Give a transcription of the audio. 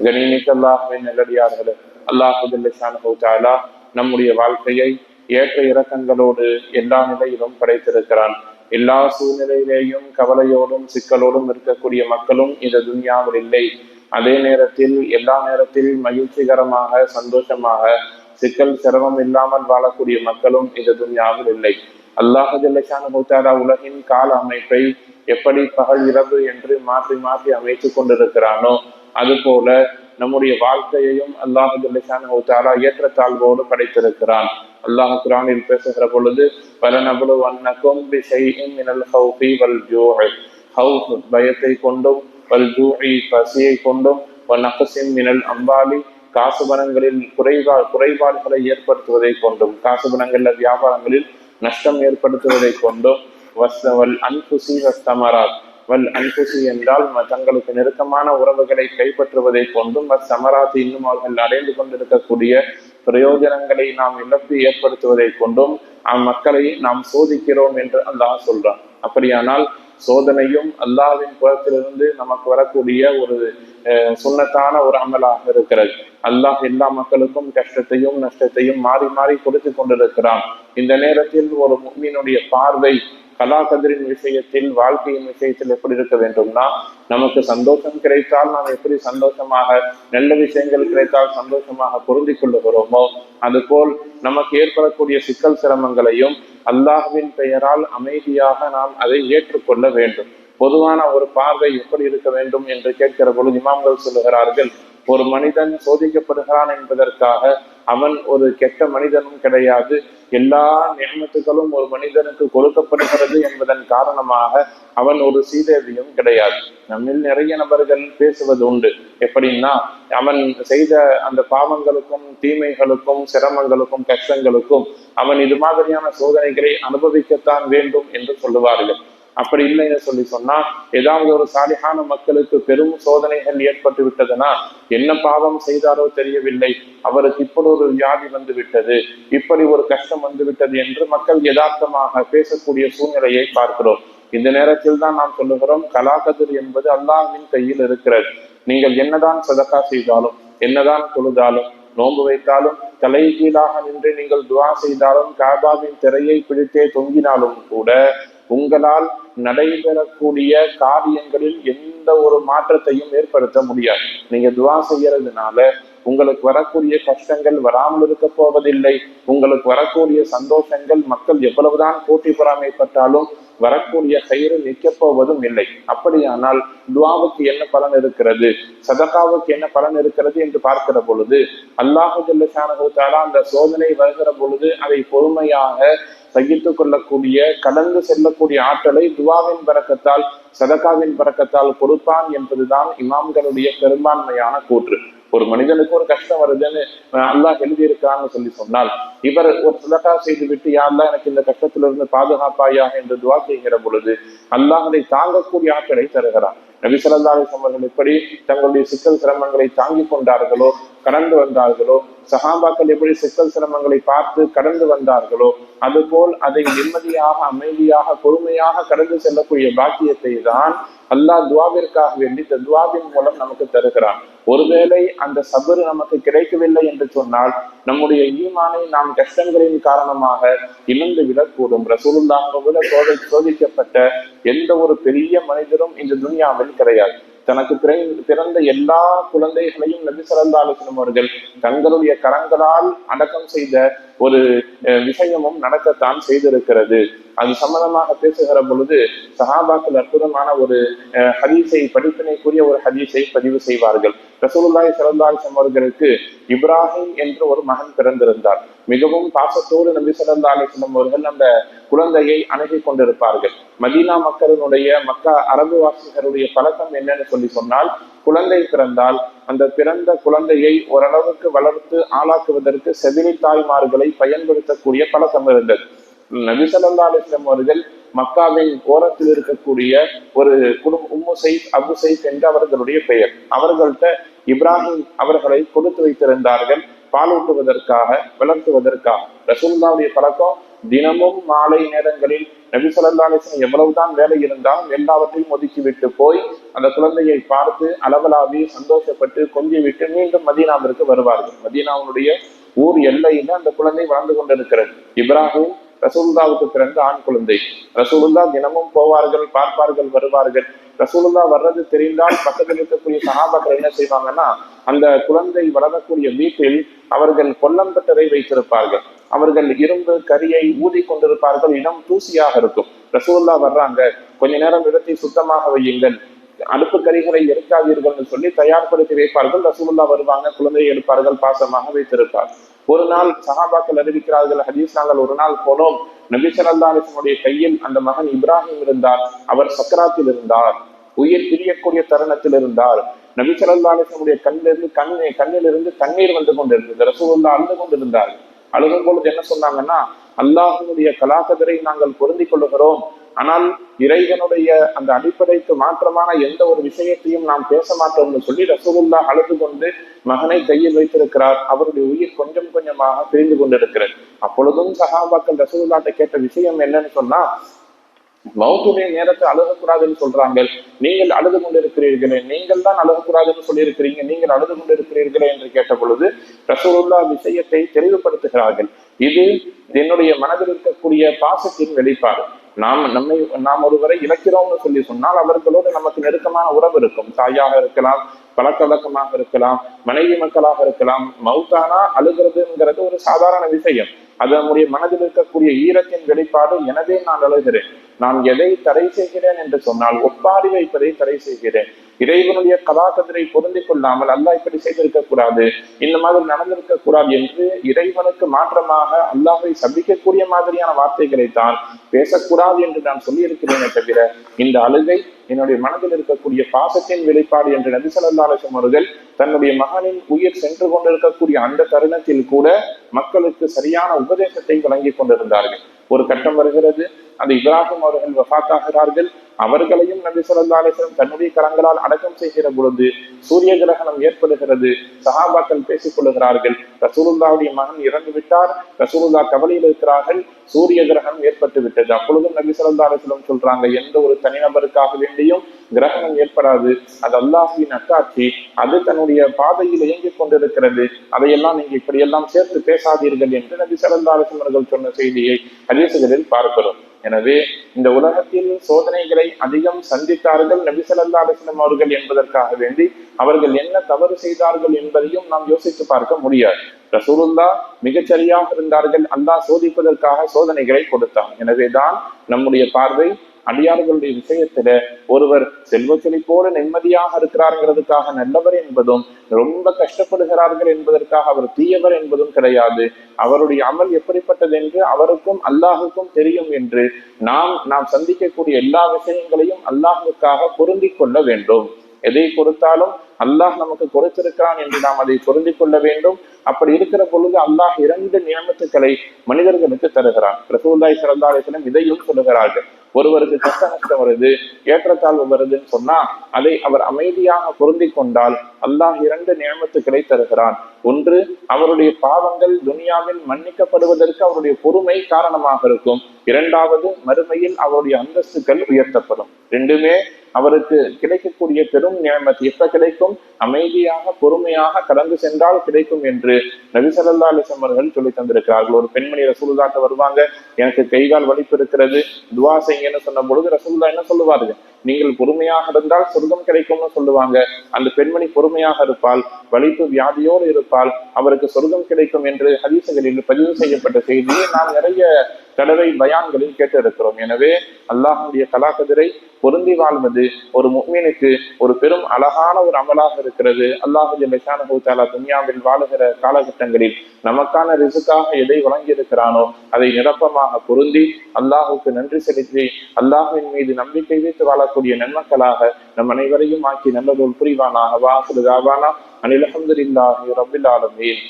கணிமிக்க அல்லாஹுவின் நல்லடியார்களே அல்லாஹுல்லா நம்முடைய வாழ்க்கையை ஏற்ற இறக்கங்களோடு எல்லா நிலையிலும் படைத்திருக்கிறான். எல்லா சூழ்நிலையிலேயும் கவலையோடும் சிக்கலோடும் இருக்கக்கூடிய மக்களும் இந்த துன்யாவில் இல்லை. அதே நேரத்தில் எல்லா நேரத்தில் மகிழ்ச்சிகரமாக சந்தோஷமாக சிக்கல் சிரமம் இல்லாமல் வாழக்கூடிய மக்களும் இந்த துன்யாவில் இல்லை. அல்லாஹ் ஜல்லஷான உலகின் கால அமைப்பை எப்படி பகல் இரவு என்று மாற்றி மாற்றி அமைத்துக் கொண்டிருக்கிறானோ அதுபோல நம்முடைய வாழ்க்கையையும் அல்லாஹ் ஏற்ற தாழ்வோடு படைத்திருக்கிறான். அல்லாஹ் குரானில் பேசுகிற பொழுது பல நபுலு வண்ணக்கும் மினல் வல் பயத்தை கொண்டும் வல் பசியை கொண்டும் நகசிம் மினல் அம்பாலி காசுபணங்களில் குறைவா குறைபாடுகளை ஏற்படுத்துவதை கொண்டும் காசுபணங்களில் வியாபாரங்களில் நஷ்டம் ஏற்படுத்துவதை கொண்டும் வல் அன்புசி வஸ்தமராத். வல் அன்புசி என்றால் தங்களுக்கு நெருக்கமான உறவுகளை கைப்பற்றுவதை கொண்டும் சமராசி இன்னும் அவர்கள் அடைந்து கொண்டிருக்கக்கூடிய பிரயோஜனங்களை நாம் இழப்பு ஏற்படுத்துவதை கொண்டும் அம்மக்களை நாம் சோதிக்கிறோம் என்று அல்லாஹ் சொல்றான். அப்படியானால் சோதனையும் அல்லாவின் புறத்திலிருந்து நமக்கு வரக்கூடிய ஒரு சுண்ணத்தான ஒரு அமலாக இருக்கிறது. அல்லாஹ் எல்லா மக்களுக்கும் கஷ்டத்தையும் நஷ்டத்தையும் மாறி மாறி கொடுத்து கொண்டிருக்கிறான். இந்த நேரத்தில் ஒரு மீனுடைய பார்வை கலாகதிரின் விஷயத்தில் வாழ்க்கையின் விஷயத்தில் எப்படி இருக்க வேண்டும்னா நமக்கு சந்தோஷம் கிடைத்தால் நாம் எப்படி சந்தோஷமாக நல்ல விஷயங்கள் கிடைத்தால் சந்தோஷமாக பொருந்தி கொள்ளுகிறோமோ அதுபோல் நமக்கு ஏற்படக்கூடிய சிக்கல் சிரமங்களையும் அல்லாஹுவின் பெயரால் அமைதியாக நாம் அதை ஏற்றுக்கொள்ள வேண்டும். பொதுவான ஒரு பார்வை எப்படி இருக்க வேண்டும் என்று கேட்கிற பொழுது இமாம்கள் சொல்லுகிறார்கள் ஒரு மனிதன் சோதிக்கப்படுகிறான் என்பதற்காக அவன் ஒரு கெட்ட மனிதனும் கிடையாது. எல்லா நியமத்துகளும் ஒரு மனிதனுக்கு கொடுக்கப்படுகிறது என்பதன் காரணமாக அவன் ஒரு சீதேவியும் கிடையாது. நம்மில் நிறைய நபர்கள் பேசுவது உண்டு. எப்படின்னா அவன் செய்த அந்த பாவங்களுக்கும் தீமைகளுக்கும் சிரமங்களுக்கும் கஷ்டங்களுக்கும் அவன் இது மாதிரியான சோதனைகளை அனுபவிக்கத்தான் வேண்டும் என்று சொல்லுவார்கள். அப்படி இல்லைன்னு சொல்லி சொன்னா ஏதாவது ஒரு சாலிகான மக்களுக்கு பெரும் சோதனைகள் ஏற்பட்டு விட்டதுன்னா என்ன பாவம் செய்தாரோ தெரியவில்லை. அவருக்கு இப்படி ஒரு வியாதி வந்து விட்டது இப்படி ஒரு கஷ்டம் வந்து விட்டது என்று மக்கள் யதார்த்தமாக பேசக்கூடிய சூழ்நிலையை பார்க்கிறோம். இந்த நேரத்தில் தான் நாம் சொல்லுகிறோம் கலாகதிர் என்பது அல்லாஹின் கையில் இருக்கிறது. நீங்கள் என்னதான் சதக்கா செய்தாலும் என்னதான் தொழுதாலும் நோன்பு வைத்தாலும் தலைகீழாக நின்று நீங்கள் துவா செய்தாலும் காபாவின் திரையை பிடித்தே தொங்கினாலும் கூட உங்களால் நடைபெறக்கூடிய காரியங்களில் எந்த ஒரு மாற்றத்தையும் ஏற்படுத்த முடியாது. நீங்க துவா செய்யறதுனால உங்களுக்கு வரக்கூடிய கஷ்டங்கள் வராமல் இருக்க போவதில்லை. உங்களுக்கு வரக்கூடிய சந்தோஷங்கள் மக்கள் எவ்வளவுதான் போட்டி பொறாமைப்பட்டாலும் வரக்கூடிய கயிறு நிற்கப்போவதும் இல்லை. அப்படியானால் துவாவுக்கு என்ன பலன் இருக்கிறது? சதகாவுக்கு என்ன பலன் இருக்கிறது என்று பார்க்கிற பொழுது அல்லாஹு ஜல்லஷானகுத்தாலா அந்த சோதனை வருகிற பொழுது அதை பொறுமையாக சகித்து கொள்ளக்கூடிய கடந்து செல்லக்கூடிய ஆற்றலை துவாவின் பறக்கத்தால் சதகாவின் பறக்கத்தால் கொடுப்பான் என்பதுதான் இமாம்களுடைய பெரும்பான்மையான கூற்று. ஒரு மனிதனுக்கு ஒரு கஷ்டம் வருதுன்னு அல்லாஹ் எழுதியிருக்கான்னு சொல்லி சொன்னால் இவர் ஒரு சதகா செய்து விட்டு யாரெல்லாம் எனக்கு இந்த கஷ்டத்திலிருந்து பாதுகாப்பாயா? என்று துவா செய்கிற பொழுது அல்லாஹ் அதை தாங்கக்கூடிய ஆற்றலை தருகிறான் நபிசல்லாஸ் அவர்கள் எப்படி தங்களுடைய சிக்கல் சிரமங்களை தாங்கிக் கொண்டார்களோ கடந்து வந்தார்களோ? சகாபாக்கள் எப்படி சிக்கல் சிரமங்களை பார்த்து கடந்து வந்தார்களோ? அதுபோல் அதை நிம்மதியாக அமைதியாக பொறுமையாக கடந்து செல்லக்கூடிய பாக்கியத்தை தான் அல்லாஹ் துவாவிற்காக வேண்டி இந்த துவாவின் மூலம் நமக்கு தருகிறான். ஒருவேளை அந்த சபரு நமக்கு கிடைக்கவில்லை என்று சொன்னால் நம்முடைய ஈமானை நாம் கஷ்டங்களின் காரணமாக இழந்து விடக்கூடும். ரசூலுல்லாக விட சோதை சோதிக்கப்பட்ட எந்த ஒரு பெரிய மனிதரும் இந்த துனியாவில் கிடையாது. தனக்கு பிறந்த எல்லா குழந்தைகளையும் நபி சிறந்த அலுவலம் அவர்கள் தங்களுடைய கரங்களால் அடக்கம் செய்த ஒரு விஷயமும் நடக்கத்தான் செய்திருக்கிறது. அது சம்பந்தமாக பேசுகிற பொழுது சஹாபாக்கள் அற்புதமான ஒரு ஹதீஸை படிப்பினைக்குரிய ஒரு ஹதீஸை பதிவு செய்வார்கள். ரசூலுல்லாய் சரந்தாலிசம் அவர்களுக்கு இப்ராஹிம் என்று ஒரு மகன் பிறந்திருந்தார். மிகவும் பாசத்தோடு நபி சல்லா அலிஸ்லம் அவர்கள் அந்த குழந்தையை அணுகி கொண்டிருப்பார்கள். மதீனா மக்களினுடைய மக்கா அரபு வாசிகருடைய பழக்கம் என்னன்னு சொல்லி சொன்னால் குழந்தை பிறந்தால் அந்த பிறந்த குழந்தையை ஓரளவுக்கு வளர்த்து ஆளாக்குவதற்கு செவிலி தாய்மார்களை பயன்படுத்தக்கூடிய பழக்கம் இருந்தது. நபிசல்லா அலிஸ்லம் அவர்கள் மக்காவின் ஓரத்தில் இருக்கக்கூடிய ஒரு குடும்ப உம்மு சைத் அபு சைத் என்று அவர்களுடைய பெயர். அவர்கள்ட்ட இப்ராஹிம் அவர்களை கொடுத்து வைத்திருந்தார்கள். பாலூட்டுவதற்காக வளர்த்துவதற்காக. ரசூல்லாவுடைய பழக்கம் தினமும் மாலை நேரங்களில் நபி சொல்லா அலிஸ்லாம் எவ்வளவுதான் வேலை இருந்தாலும் எல்லாவற்றையும் ஒதுக்கிவிட்டு போய் அந்த குழந்தையை பார்த்து அளவலாவி சந்தோஷப்பட்டு கொஞ்சி விட்டு மீண்டும் மதீனாவிற்கு வருவார்கள். மதீனாவுடைய ஊர் எல்லையில அந்த குழந்தை வளர்ந்து கொண்டிருக்கிறது. இப்ராஹிம் ரசூலுல்லாவுக்கு பிறந்த ஆண் குழந்தை. ரசூலுல்லா தினமும் போவார்கள் பார்ப்பார்கள் வருவார்கள். ரசூலுல்லா வர்றது தெரிந்தால் பக்கத்தில் இருக்கக்கூடிய சகாபாக்கள் என்ன செய்வாங்கன்னா அந்த குழந்தை வளரக்கூடிய வீட்டில் அவர்கள் கொல்லம் பெற்றதை வைத்திருப்பார்கள். அவர்கள் இரும்பு கரியை ஊதி கொண்டிருப்பார்கள் இடம் தூசியாக இருக்கும். ரசூல்லா வர்றாங்க. கொஞ்ச நேரம் இடத்தை சுத்தமாக வையுங்கள். அடுப்பு கரிகளை எடுக்காதீர்கள் சொல்லி தயார்படுத்தி வைப்பார்கள். ரசூல்லா வருவாங்க. குழந்தையை எடுப்பார்கள். பாசமாக வைத்திருப்பார். ஒரு நாள் சஹாபாக்கள் அறிவிக்கிறார்கள். ஹதீஸ் நாங்கள் ஒரு நாள் போனோம். நபி சல்லா கையில் அந்த மகன் இப்ராஹிம் இருந்தார். அவர் சக்கராத்தில் இருந்தார். உயிர் பிரியக்கூடிய தருணத்தில் இருந்தார். நபி சல்லா கண்ணிலிருந்து கண் கண்ணிலிருந்து தண்ணீர் வந்து கொண்டிருந்தது. ரசூல்லா அழுது கொண்டிருந்தார் அழுகும் பொழுது என்ன சொன்னாங்கன்னா அல்லாஹினுடைய கலாக்கதிரை நாங்கள் பொருந்தி கொள்ளுகிறோம். ஆனால் இறைவனுடைய அந்த அடிப்படைக்கு மாற்றமான எந்த ஒரு விஷயத்தையும் நாம் பேச மாட்டோம்னு சொல்லி ரசகுல்லா அழுது கொண்டு மகனை கையில் வைத்திருக்கிறார். அவருடைய உயிர் கொஞ்சம் கொஞ்சமாக பிரிந்து கொண்டிருக்கிறது. அப்பொழுதும் சகாபாக்கள் ரசகுல்லாட்ட கேட்ட விஷயம் என்னன்னு சொன்னா மௌத்துடைய நேரத்தை அழுகக்கூடாதுன்னு சொல்றாங்க. நீங்கள் அழுது கொண்டிருக்கிறீர்களே நீங்கள் தான் அழுகக்கூடாதுன்னு சொல்லியிருக்கிறீங்க நீங்கள் அழுது கொண்டிருக்கிறீர்களே என்று கேட்ட பொழுது ரசூலுல்லா விஷயத்தை தெளிவுபடுத்துகிறார்கள். இது என்னுடைய மனதில் இருக்கக்கூடிய பாசத்தின் வெளிப்பாடு. நாம் நம்மை நாம் ஒருவரை இழக்கிறோம்னு சொல்லி சொன்னால் அவர்களோடு நமக்கு நெருக்கமான உறவு இருக்கும். தாயாக இருக்கலாம் பழக்க வழக்கமாக இருக்கலாம் மனைவி மக்களாக இருக்கலாம் மௌத்தானா அழுகிறதுங்கிறது ஒரு சாதாரண விஷயம். அது நம்முடைய மனதில் இருக்கக்கூடிய ஈரத்தின் வெளிப்பாடு எனவே நான் அழுகிறேன். நான் எதை தடை செய்கிறேன் என்று சொன்னால் ஒப்பாரி வைப்பதை தடை செய்கிறேன். இறைவனுடைய கலாக்கதிரை பொருந்திக் கொள்ளாமல் அல்லாஹ் இப்படி செய்திருக்க கூடாது இந்த மாதிரி நடந்திருக்க கூடாது என்று இறைவனுக்கு மாற்றமாக அல்லாஹை சபிக்கக்கூடிய மாதிரியான வார்த்தைகளை தான் பேசக்கூடாது என்று நான் சொல்லியிருக்கிறேனே தவிர இந்த அழுகை என்னுடைய மனதில் இருக்கக்கூடிய பாசத்தின் வெளிப்பாடு என்று நபி சொல்லாசம் அவர்கள் தன்னுடைய மகனின் உயிர் சென்று கொண்டிருக்கக்கூடிய அந்த தருணத்தில் கூட மக்களுக்கு சரியான உபதேசத்தை வழங்கி கொண்டிருந்தார்கள். ஒரு கட்டம் வருகிறது அந்த இப்ராஹிம் அவர்கள் வஃத்தாகிறார்கள். அவர்களையும் நபி சொல்லா அலிஸ்லம் தன்னுடைய கரங்களால் அடக்கம் செய்கிற பொழுது சூரிய கிரகணம் ஏற்படுகிறது. சஹாபாக்கள் பேசிக் கொள்ளுகிறார்கள் ரசூலுல்லாவுடைய மகன் இறந்து விட்டார் ரசூலுல்லா கவலையில் இருக்கிறார்கள் சூரிய கிரகணம் ஏற்பட்டு விட்டது. அப்பொழுதும் நபி சொல்லா அலிஸ்லம் சொல்றாங்க எந்த ஒரு தனிநபருக்காக வேண்டியும் கிரகணம் ஏற்படாது. அது அல்லாஹின் அட்டாட்சி அது தன்னுடைய பாதையில் இயங்கிக் கொண்டிருக்கிறது. அதையெல்லாம் நீங்க இப்படியெல்லாம் சேர்த்து பேசாதீர்கள் என்று நபி சல்லா அவர்கள் சொன்ன செய்தியை ஹதீசுகளில் பார்க்கிறோம். எனவே இந்த உலகத்தில் சோதனைகளை அதிகம் சந்தித்தார்கள் நபி சல்லா அவர்கள் என்பதற்காக வேண்டி அவர்கள் என்ன தவறு செய்தார்கள் என்பதையும் நாம் யோசித்து பார்க்க முடியாது. ரசூலுல்லா மிகச்சரியாக இருந்தார்கள். அல்லாஹ் சோதிப்பதற்காக சோதனைகளை கொடுத்தான். எனவேதான் நம்முடைய பார்வை அடியார்களுடைய விஷயத்துல ஒருவர் செல்வ போல நிம்மதியாக இருக்கிறார்கிறதுக்காக நல்லவர் என்பதும் ரொம்ப கஷ்டப்படுகிறார்கள் என்பதற்காக அவர் தீயவர் என்பதும் கிடையாது. அவருடைய அமல் எப்படிப்பட்டது என்று அவருக்கும் அல்லாஹுக்கும் தெரியும் என்று நாம் நாம் சந்திக்கக்கூடிய எல்லா விஷயங்களையும் அல்லாஹுக்காக பொருந்தி கொள்ள வேண்டும். எதை கொடுத்தாலும் அல்லாஹ் நமக்கு கொடுத்திருக்கிறான் என்று நாம் அதை புரிந்து கொள்ள வேண்டும். அப்படி இருக்கிற பொழுது அல்லாஹ் இரண்டு நியமத்துக்களை மனிதர்களுக்கு தருகிறான். ரசூல்லாய் சிறந்தாலயத்திலும் இதையும் சொல்லுகிறார்கள். ஒருவருக்கு கஷ்ட நஷ்டம் வருது ஏற்றத்தாழ்வு வருதுன்னு சொன்னா அதை அவர் அமைதியாக பொருந்தி கொண்டால் அல்லாஹ் இரண்டு நியமத்துக்களை தருகிறான். ஒன்று அவருடைய பாவங்கள் துனியாவில் மன்னிக்கப்படுவதற்கு அவருடைய பொறுமை காரணமாக இருக்கும். இரண்டாவது மறுமையில் அவருடைய அந்தஸ்துகள் உயர்த்தப்படும். ரெண்டுமே அவருக்கு கிடைக்கக்கூடிய பெரும் நியமத்து எப்ப கிடைக்கும்? அமைதியாக பொறுமையாக கடந்து சென்றால் கிடைக்கும் என்று நபி சல்லா அலிசம் அவர்கள் சொல்லி தந்திருக்கிறார்கள். ஒரு பெண்மணி ரசூலுதாட்ட வருவாங்க எனக்கு கைகால் வலிப்பு இருக்கிறது துவா செய்யன்னு சொன்ன பொழுது ரசூல்லா என்ன சொல்லுவார்கள்? நீங்கள் பொறுமையாக இருந்தால் சொர்க்கம் கிடைக்கும்னு சொல்லுவாங்க. அந்த பெண்மணி பொறுமையாக இருப்பால் வலிப்பு வியாதியோடு இருப்பால் அவருக்கு சொர்க்கம் கிடைக்கும் என்று ஹதீசுகளில் பதிவு செய்யப்பட்ட செய்தியை நாம் நிறைய தடவை பயான்களில் கேட்டிருக்கிறோம். எனவே அல்லாஹுடைய கலாக்கதிரை பொருந்தி வாழ்வது ஒரு முக்மீனுக்கு ஒரு பெரும் அழகான ஒரு அமலாக இருக்கிறது. அல்லாஹு தாலா துன்யாவில் வாழுகிற காலகட்டங்களில் நமக்கான ரிசுக்காக எதை வழங்கி இருக்கிறானோ அதை நிரப்பமாக பொருந்தி அல்லாஹுக்கு நன்றி செலுத்தி அல்லாஹுவின் மீது நம்பிக்கை வைத்து வாழக்கூடிய நன்மக்களாக நம் அனைவரையும் ஆக்கி நல்லதொரு புரிவானாக. வாசுதாவானா அனில் அஹமதுல்லாஹி ரபில் ஆலமீன்.